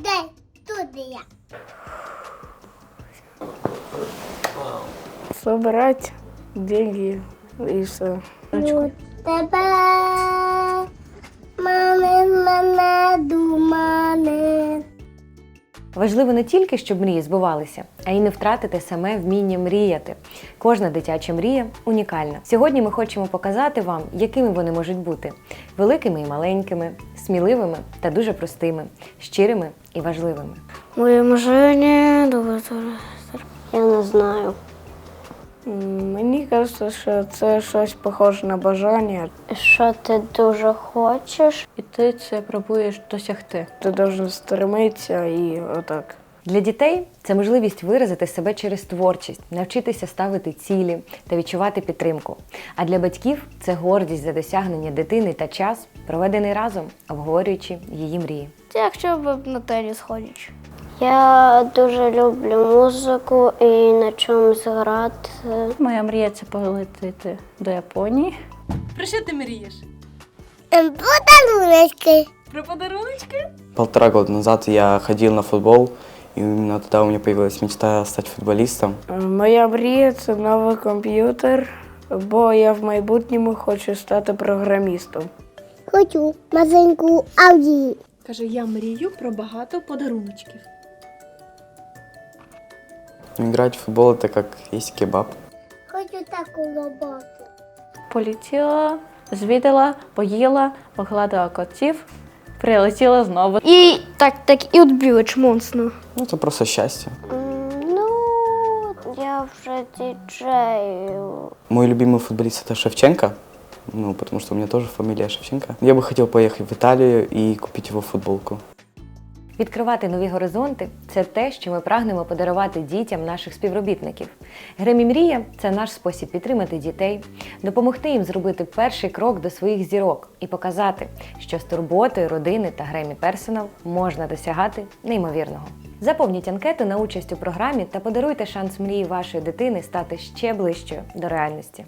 Де туди я? Собирать деньги и все. Ну, тебе мами мене думали. Важливо не тільки, щоб мрії збувалися, а й не втратити саме вміння мріяти. Кожна дитяча мрія унікальна. Сьогодні ми хочемо показати вам, якими вони можуть бути: великими і маленькими, сміливими та дуже простими, щирими і важливими. Моє бажання дуже Я не знаю. Мені кажеться, що це щось похоже на бажання. Що ти дуже хочеш? І ти це пробуєш досягти. Ти должен стремитися і отак. Для дітей це можливість виразити себе через творчість, навчитися ставити цілі та відчувати підтримку. А для батьків це гордість за досягнення дитини та час, проведений разом, обговорюючи її мрії. Якщо б на теніс ходиш. Я дуже люблю музику і на чомусь грати. Моя мрія це полетіти до Японії. Про що ти мрієш? Подаруночки. Про подаруночки? Полтора года назад я ходил на футбол, и именно тогда у меня появилась мечта стать футболистом. Моя мрія це новий комп'ютер, бо я в майбутньому хочу стати програмістом. Хочу маленьку Ауді. Каже, я мрію про багато подаруночків. Играть в футбол это как есть кебаб. Хочу таку роботу. Полетіла, звідала, поїла, погладила котів, прилетіла знову. І так, так і відбили чмонсно. Ну, это просто счастье. Ну, я вже діджею. Мой любимый футболист это Шевченко, ну, потому что у меня тоже фамилия Шевченко. Я бы хотел поехать в Италию и купить его футболку. Відкривати нові горизонти це те, що ми прагнемо подарувати дітям наших співробітників. Гремі Мрія це наш спосіб підтримати дітей, допомогти їм зробити перший крок до своїх зірок і показати, що з турботою родини та Гремі Персонал можна досягати неймовірного. Заповніть анкету на участь у програмі та подаруйте шанс мрії вашої дитини стати ще ближчою до реальності.